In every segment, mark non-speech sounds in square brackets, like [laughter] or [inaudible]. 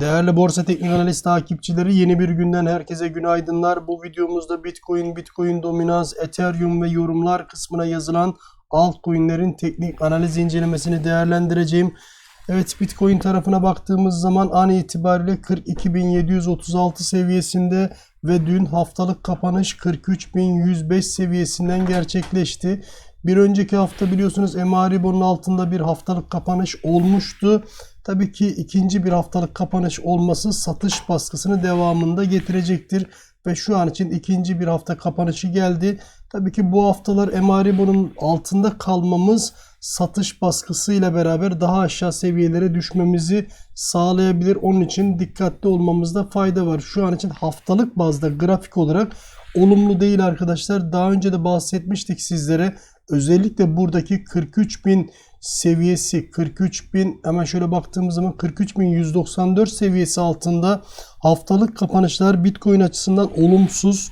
Değerli Borsa Teknik Analiz takipçileri yeni bir günden herkese günaydınlar. Bu videomuzda Bitcoin, Bitcoin dominans, Ethereum ve yorumlar kısmına yazılan altcoin'lerin teknik analiz incelemesini değerlendireceğim. Evet Bitcoin tarafına baktığımız zaman an itibariyle 42.736 seviyesinde ve dün haftalık kapanış 43.105 seviyesinden gerçekleşti. Bir önceki hafta biliyorsunuz Emaribo'nun altında bir haftalık kapanış olmuştu. Tabii ki ikinci bir haftalık kapanış olması satış baskısını devamında getirecektir. Ve şu an için ikinci bir hafta kapanışı geldi. Tabii ki bu haftalar Emaribo'nun altında kalmamız satış baskısıyla beraber daha aşağı seviyelere düşmemizi sağlayabilir. Onun için dikkatli olmamızda fayda var. Şu an için haftalık bazda grafik olarak olumlu değil arkadaşlar. Daha önce de bahsetmiştik sizlere. Özellikle buradaki 43.000 seviyesi 43.000 hemen şöyle baktığımız zaman 43.194 seviyesi altında haftalık kapanışlar Bitcoin açısından olumsuz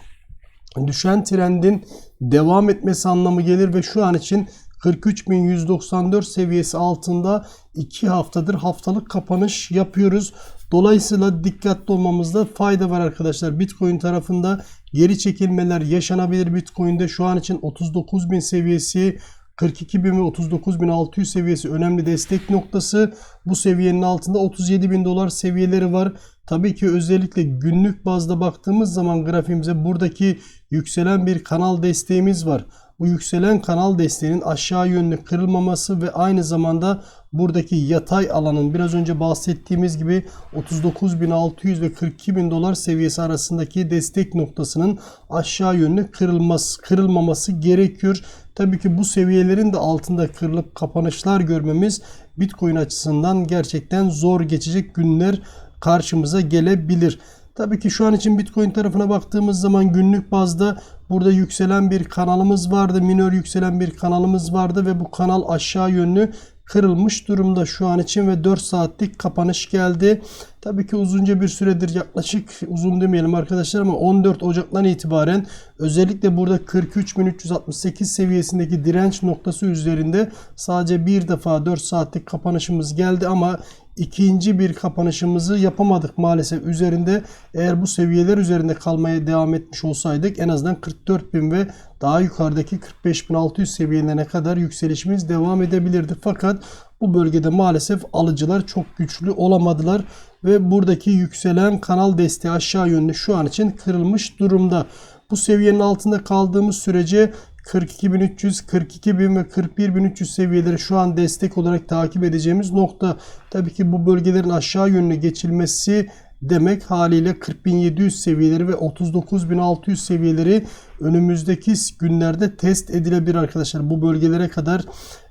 düşen trendin devam etmesi anlamı gelir ve şu an için 43.194 seviyesi altında 2 haftadır haftalık kapanış yapıyoruz. Dolayısıyla dikkatli olmamızda fayda var arkadaşlar. Bitcoin tarafında geri çekilmeler yaşanabilir. Bitcoin'de şu an için 39.000 seviyesi 42.000 ve 39.600 seviyesi önemli destek noktası. Bu seviyenin altında 37.000 dolar seviyeleri var. Tabii ki özellikle günlük bazda baktığımız zaman grafiğimize buradaki yükselen bir kanal desteğimiz var. Bu yükselen kanal desteğinin aşağı yönlü kırılmaması ve aynı zamanda buradaki yatay alanın biraz önce bahsettiğimiz gibi 39.600 ve 42.000 dolar seviyesi arasındaki destek noktasının aşağı yönlü kırılması, kırılmaması gerekiyor. Tabii ki bu seviyelerin de altında kırılıp kapanışlar görmemiz Bitcoin açısından gerçekten zor geçecek günler karşımıza gelebilir. Tabii ki şu an için Bitcoin tarafına baktığımız zaman günlük bazda burada yükselen bir kanalımız vardı. Minör yükselen bir kanalımız vardı ve bu kanal aşağı yönlü kırılmış durumda şu an için ve 4 saatlik kapanış geldi. Tabii ki uzunca bir süredir yaklaşık uzun demeyelim arkadaşlar ama 14 Ocak'tan itibaren özellikle burada 43.368 seviyesindeki direnç noktası üzerinde sadece bir defa 4 saatlik kapanışımız geldi ama ikinci bir kapanışımızı yapamadık maalesef üzerinde. Eğer bu seviyeler üzerinde kalmaya devam etmiş olsaydık en azından 44.000 ve daha yukarıdaki 45.600 seviyelerine kadar yükselişimiz devam edebilirdi. Fakat bu bölgede maalesef alıcılar çok güçlü olamadılar ve buradaki yükselen kanal desteği aşağı yönlü şu an için kırılmış durumda. Bu seviyenin altında kaldığımız sürece 42.300, 42.000 ve 41.300 seviyeleri şu an destek olarak takip edeceğimiz nokta. Tabii ki bu bölgelerin aşağı yönlü geçilmesi demek haliyle 40.700 seviyeleri ve 39.600 seviyeleri önümüzdeki günlerde test edilebilir arkadaşlar. Bu bölgelere kadar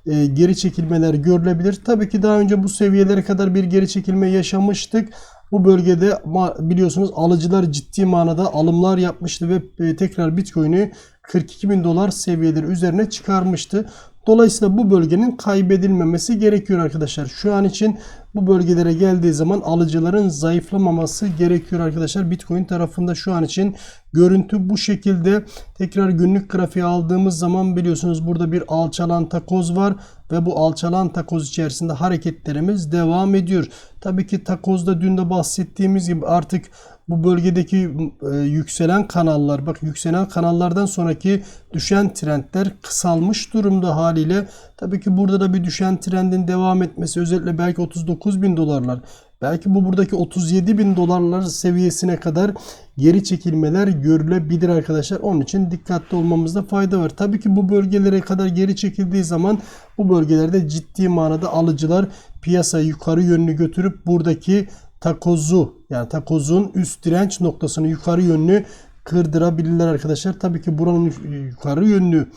e, geri çekilmeler görülebilir. Tabii ki daha önce bu seviyelere kadar bir geri çekilme yaşamıştık. Bu bölgede biliyorsunuz alıcılar ciddi manada alımlar yapmıştı ve e, tekrar Bitcoin'i 42 bin dolar seviyeleri üzerine çıkarmıştı. Dolayısıyla bu bölgenin kaybedilmemesi gerekiyor arkadaşlar. Şu an için bu bölgelere geldiği zaman alıcıların zayıflamaması gerekiyor arkadaşlar. Bitcoin tarafında şu an için görüntü bu şekilde. Tekrar günlük grafiği aldığımız zaman biliyorsunuz burada bir alçalan takoz var ve bu alçalan takoz içerisinde hareketlerimiz devam ediyor. Tabii ki takozda dün de bahsettiğimiz gibi artık bu bölgedeki e, yükselen kanallar bak yükselen kanallardan sonraki düşen trendler kısalmış durumda haliyle. Tabii ki burada da bir düşen trendin devam etmesi özellikle belki 39 bin dolarlar belki bu buradaki 37 bin dolarlar seviyesine kadar geri çekilmeler görülebilir arkadaşlar. Onun için dikkatli olmamızda fayda var. Tabii ki bu bölgelere kadar geri çekildiği zaman bu bölgelerde ciddi manada alıcılar piyasayı yukarı yönlü götürüp buradaki takozu yani takozun üst direnç noktasını yukarı yönlü kırdırabilirler arkadaşlar. Tabii ki buranın yukarı yönlü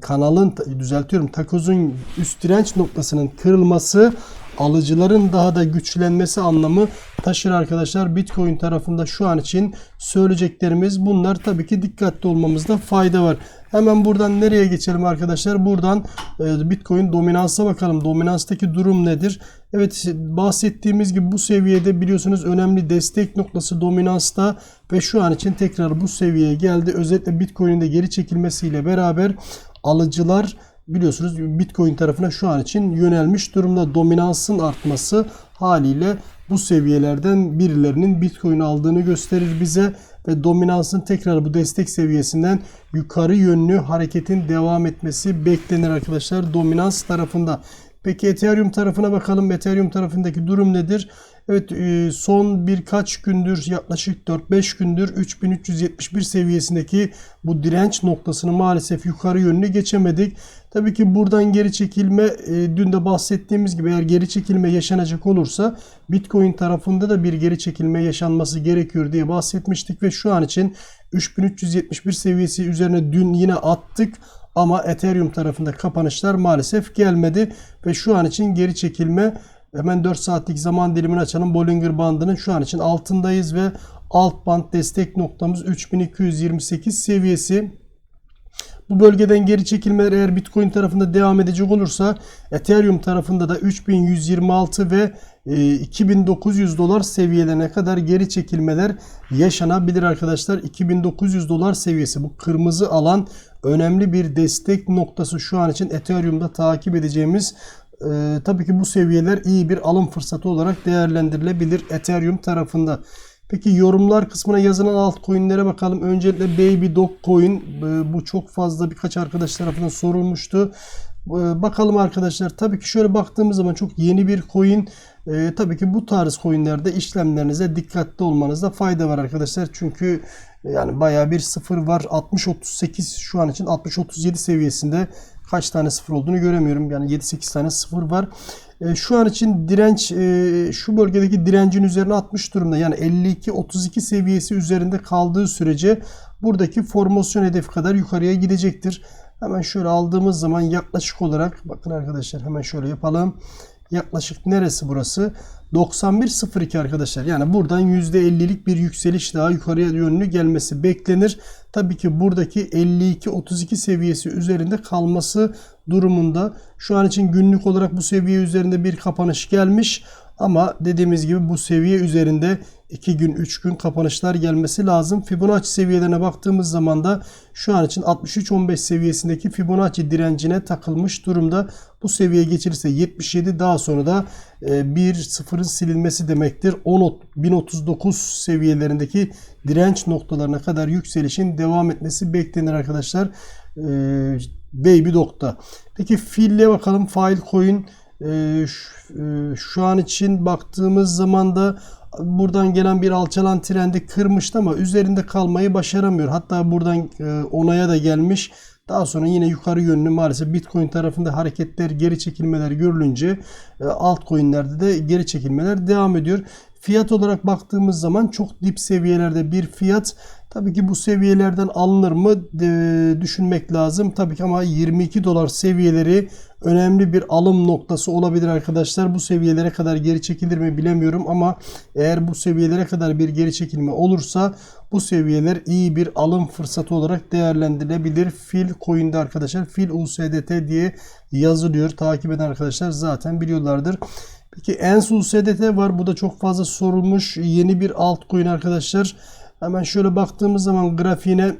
kanalın düzeltiyorum takozun üst direnç noktasının kırılması alıcıların daha da güçlenmesi anlamı taşır arkadaşlar. Bitcoin tarafında şu an için söyleyeceklerimiz bunlar. Tabii ki dikkatli olmamızda fayda var. Hemen buradan nereye geçelim arkadaşlar? Buradan e, Bitcoin dominansa bakalım. Dominanstaki durum nedir? Evet bahsettiğimiz gibi bu seviyede biliyorsunuz önemli destek noktası dominansta ve şu an için tekrar bu seviyeye geldi. Özellikle Bitcoin'in de geri çekilmesiyle beraber alıcılar biliyorsunuz Bitcoin tarafına şu an için yönelmiş durumda. Dominansın artması haliyle bu seviyelerden birilerinin Bitcoin aldığını gösterir bize ve dominansın tekrar bu destek seviyesinden yukarı yönlü hareketin devam etmesi beklenir arkadaşlar dominans tarafında. Peki Ethereum tarafına bakalım. Ethereum tarafındaki durum nedir? Evet e, son birkaç gündür yaklaşık 4-5 gündür 3371 seviyesindeki bu direnç noktasını maalesef yukarı yönlü geçemedik. Tabii ki buradan geri çekilme e, dün de bahsettiğimiz gibi eğer geri çekilme yaşanacak olursa Bitcoin tarafında da bir geri çekilme yaşanması gerekiyor diye bahsetmiştik ve şu an için 3371 seviyesi üzerine dün yine attık. Ama Ethereum tarafında kapanışlar maalesef gelmedi ve şu an için geri çekilme hemen 4 saatlik zaman dilimini açalım. Bollinger bandının şu an için altındayız ve alt band destek noktamız 3228 seviyesi. Bu bölgeden geri çekilmeler eğer Bitcoin tarafında devam edecek olursa Ethereum tarafında da 3126 ve 2900 dolar seviyelerine kadar geri çekilmeler yaşanabilir arkadaşlar. 2900 dolar seviyesi bu kırmızı alan önemli bir destek noktası şu an için Ethereum'da takip edeceğimiz e, tabii ki bu seviyeler iyi bir alım fırsatı olarak değerlendirilebilir Ethereum tarafında. Peki yorumlar kısmına yazılan altcoin'lere bakalım. Öncelikle Baby Dog Coin e, bu çok fazla birkaç arkadaş tarafından sorulmuştu. E, bakalım arkadaşlar. Tabii ki şöyle baktığımız zaman çok yeni bir coin. E, tabii ki bu tarz coinlerde işlemlerinize dikkatli olmanızda fayda var arkadaşlar. Çünkü yani bayağı bir sıfır var. 60-38 şu an için 60-37 seviyesinde kaç tane sıfır olduğunu göremiyorum. Yani 7-8 tane sıfır var. E, şu an için direnç e, şu bölgedeki direncin üzerine atmış durumda. Yani 52-32 seviyesi üzerinde kaldığı sürece buradaki formasyon hedefi kadar yukarıya gidecektir. Hemen şöyle aldığımız zaman yaklaşık olarak bakın arkadaşlar hemen şöyle yapalım. Yaklaşık neresi burası? 91.02 arkadaşlar. Yani buradan %50'lik bir yükseliş daha yukarıya yönlü gelmesi beklenir. Tabii ki buradaki 52-32 seviyesi üzerinde kalması durumunda. Şu an için günlük olarak bu seviye üzerinde bir kapanış gelmiş. Ama dediğimiz gibi bu seviye üzerinde 2 gün 3 gün kapanışlar gelmesi lazım. Fibonacci seviyelerine baktığımız zaman da şu an için 63-15 seviyesindeki Fibonacci direncine takılmış durumda. Bu seviye geçilirse 77 daha sonra da e, bir sıfırın silinmesi demektir. 10, 1039 seviyelerindeki direnç noktalarına kadar yükselişin devam etmesi beklenir arkadaşlar. E, Baby Dog'da. Peki Fill'e bakalım. Filecoin e, şu an için baktığımız zaman da buradan gelen bir alçalan trendi kırmıştı ama üzerinde kalmayı başaramıyor. Hatta buradan onaya da gelmiş. Daha sonra yine yukarı yönlü maalesef Bitcoin tarafında hareketler, geri çekilmeler görülünce altcoin'lerde de geri çekilmeler devam ediyor. Fiyat olarak baktığımız zaman çok dip seviyelerde bir fiyat. Tabii ki bu seviyelerden alınır mı düşünmek lazım. Tabii ki ama 22 dolar seviyeleri önemli bir alım noktası olabilir arkadaşlar. Bu seviyelere kadar geri çekilir mi bilemiyorum ama eğer bu seviyelere kadar bir geri çekilme olursa bu seviyeler iyi bir alım fırsatı olarak değerlendirilebilir. Fil coin'de arkadaşlar Fil USDT diye yazılıyor. Takip eden arkadaşlar zaten biliyorlardır. Peki ENS USDT var. Bu da çok fazla sorulmuş yeni bir altcoin arkadaşlar. Hemen şöyle baktığımız zaman grafiğine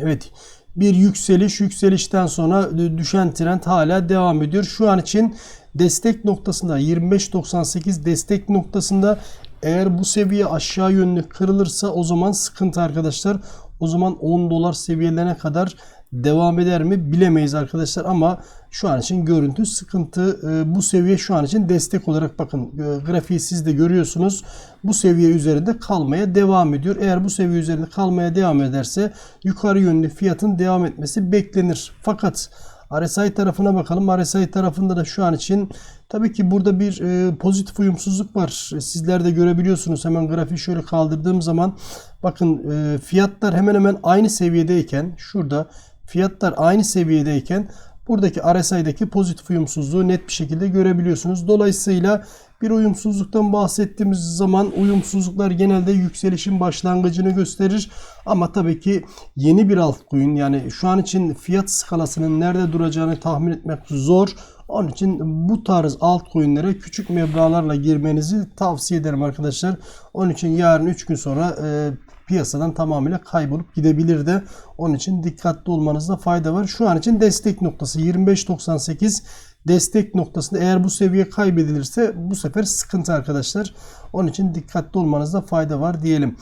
evet bir yükseliş yükselişten sonra düşen trend hala devam ediyor. Şu an için destek noktasında 25.98 destek noktasında eğer bu seviye aşağı yönlü kırılırsa o zaman sıkıntı arkadaşlar. O zaman 10 dolar seviyelerine kadar devam eder mi bilemeyiz arkadaşlar ama şu an için görüntü sıkıntı. Ee, bu seviye şu an için destek olarak bakın e, grafiği siz de görüyorsunuz. Bu seviye üzerinde kalmaya devam ediyor. Eğer bu seviye üzerinde kalmaya devam ederse yukarı yönlü fiyatın devam etmesi beklenir. Fakat RSI tarafına bakalım. RSI tarafında da şu an için tabii ki burada bir e, pozitif uyumsuzluk var. Sizler de görebiliyorsunuz. Hemen grafiği şöyle kaldırdığım zaman bakın e, fiyatlar hemen hemen aynı seviyedeyken şurada fiyatlar aynı seviyedeyken buradaki RSI'deki pozitif uyumsuzluğu net bir şekilde görebiliyorsunuz. Dolayısıyla bir uyumsuzluktan bahsettiğimiz zaman uyumsuzluklar genelde yükselişin başlangıcını gösterir. Ama tabii ki yeni bir altcoin yani şu an için fiyat skalasının nerede duracağını tahmin etmek zor. Onun için bu tarz altcoin'lere küçük meblağlarla girmenizi tavsiye ederim arkadaşlar. Onun için yarın 3 gün sonra e, piyasadan tamamıyla kaybolup gidebilir de. Onun için dikkatli olmanızda fayda var. Şu an için destek noktası 25.98 destek noktasında eğer bu seviye kaybedilirse bu sefer sıkıntı arkadaşlar. Onun için dikkatli olmanızda fayda var diyelim.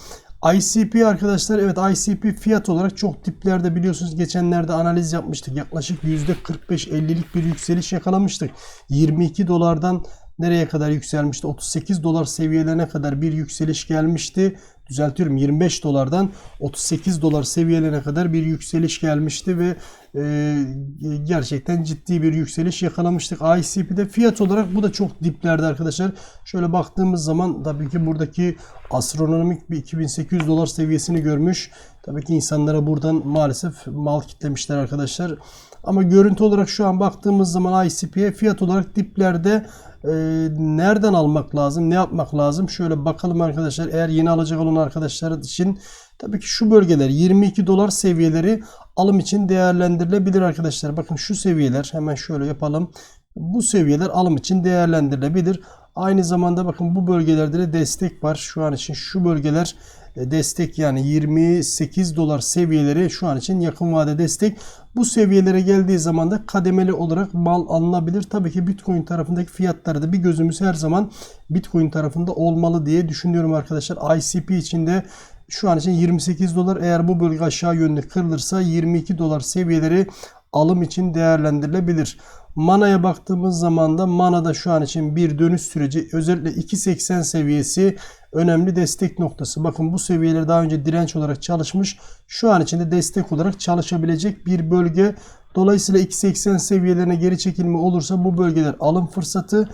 ICP arkadaşlar evet ICP fiyat olarak çok diplerde biliyorsunuz geçenlerde analiz yapmıştık. Yaklaşık %45-50'lik bir yükseliş yakalamıştık. 22 dolardan nereye kadar yükselmişti? 38 dolar seviyelerine kadar bir yükseliş gelmişti. Düzeltiyorum 25 dolardan 38 dolar seviyelerine kadar bir yükseliş gelmişti ve e, gerçekten ciddi bir yükseliş yakalamıştık. ICP'de fiyat olarak bu da çok diplerde arkadaşlar. Şöyle baktığımız zaman tabii ki buradaki astronomik bir 2800 dolar seviyesini görmüş. Tabii ki insanlara buradan maalesef mal kitlemişler arkadaşlar. Ama görüntü olarak şu an baktığımız zaman ICP'ye fiyat olarak diplerde e, nereden almak lazım? Ne yapmak lazım? Şöyle bakalım arkadaşlar. Eğer yeni alacak olan arkadaşlar için tabii ki şu bölgeler 22 dolar seviyeleri alım için değerlendirilebilir arkadaşlar. Bakın şu seviyeler hemen şöyle yapalım. Bu seviyeler alım için değerlendirilebilir. Aynı zamanda bakın bu bölgelerde de destek var. Şu an için şu bölgeler destek yani 28 dolar seviyeleri şu an için yakın vade destek. Bu seviyelere geldiği zaman da kademeli olarak mal alınabilir. Tabii ki Bitcoin tarafındaki fiyatlarda da bir gözümüz her zaman Bitcoin tarafında olmalı diye düşünüyorum arkadaşlar. ICP içinde şu an için 28 dolar eğer bu bölge aşağı yönlü kırılırsa 22 dolar seviyeleri alım için değerlendirilebilir. Mana'ya baktığımız zaman da Mana'da şu an için bir dönüş süreci özellikle 2.80 seviyesi önemli destek noktası. Bakın bu seviyeler daha önce direnç olarak çalışmış. Şu an için de destek olarak çalışabilecek bir bölge. Dolayısıyla 2.80 seviyelerine geri çekilme olursa bu bölgeler alım fırsatı.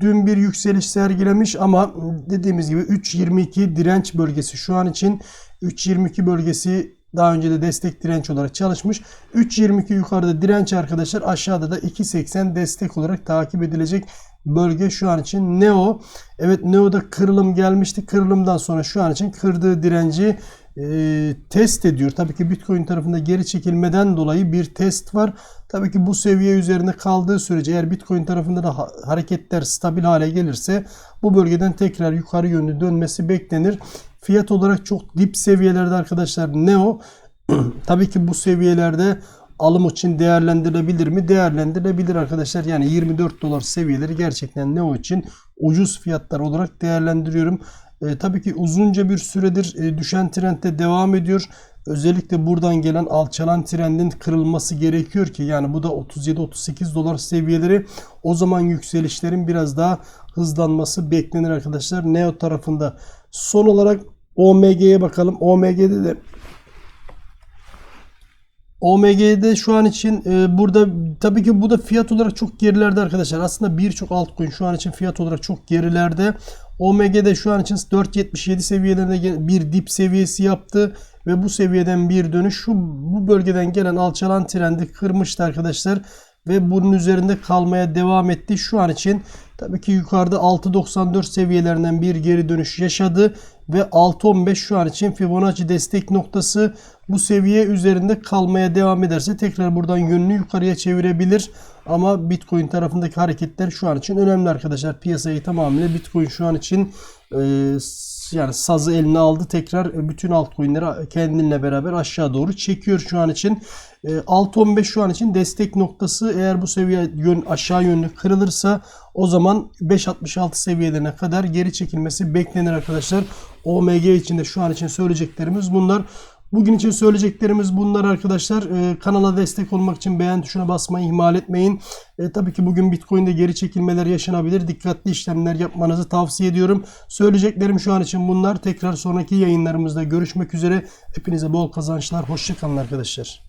Dün bir yükseliş sergilemiş ama dediğimiz gibi 3.22 direnç bölgesi şu an için 3.22 bölgesi daha önce de destek direnç olarak çalışmış. 3.22 yukarıda direnç arkadaşlar aşağıda da 2.80 destek olarak takip edilecek bölge şu an için Neo. Evet Neo'da kırılım gelmişti. Kırılımdan sonra şu an için kırdığı direnci e, test ediyor. Tabii ki Bitcoin tarafında geri çekilmeden dolayı bir test var. Tabii ki bu seviye üzerinde kaldığı sürece eğer Bitcoin tarafında da ha- hareketler stabil hale gelirse bu bölgeden tekrar yukarı yönlü dönmesi beklenir. Fiyat olarak çok dip seviyelerde arkadaşlar Neo. [clears throat] Tabii ki bu seviyelerde alım için değerlendirilebilir mi? Değerlendirilebilir arkadaşlar. Yani 24 dolar seviyeleri gerçekten Neo için ucuz fiyatlar olarak değerlendiriyorum. E, tabii ki uzunca bir süredir e, düşen trendde devam ediyor. Özellikle buradan gelen alçalan trendin kırılması gerekiyor ki yani bu da 37-38 dolar seviyeleri o zaman yükselişlerin biraz daha hızlanması beklenir arkadaşlar. Neo tarafında son olarak OMG'ye bakalım. OMG'de de OMG'de şu an için e, burada tabii ki bu da fiyat olarak çok gerilerde arkadaşlar. Aslında birçok altcoin şu an için fiyat olarak çok gerilerde. OMG'de şu an için 4.77 seviyelerinde bir dip seviyesi yaptı ve bu seviyeden bir dönüş şu bu bölgeden gelen alçalan trendi kırmıştı arkadaşlar ve bunun üzerinde kalmaya devam etti. Şu an için tabii ki yukarıda 6.94 seviyelerinden bir geri dönüş yaşadı ve 6.15 şu an için Fibonacci destek noktası bu seviye üzerinde kalmaya devam ederse tekrar buradan yönünü yukarıya çevirebilir. Ama Bitcoin tarafındaki hareketler şu an için önemli arkadaşlar. Piyasayı tamamıyla Bitcoin şu an için e, yani sazı eline aldı. Tekrar bütün altcoin'leri kendinle beraber aşağı doğru çekiyor şu an için. E, 6.15 şu an için destek noktası. Eğer bu seviye yön aşağı yönlü kırılırsa o zaman 5.66 seviyelerine kadar geri çekilmesi beklenir arkadaşlar. OMG için de şu an için söyleyeceklerimiz bunlar. Bugün için söyleyeceklerimiz bunlar arkadaşlar. Ee, kanala destek olmak için beğen tuşuna basmayı ihmal etmeyin. Ee, tabii ki bugün Bitcoin'de geri çekilmeler yaşanabilir. Dikkatli işlemler yapmanızı tavsiye ediyorum. Söyleyeceklerim şu an için bunlar. Tekrar sonraki yayınlarımızda görüşmek üzere. Hepinize bol kazançlar. Hoşçakalın arkadaşlar.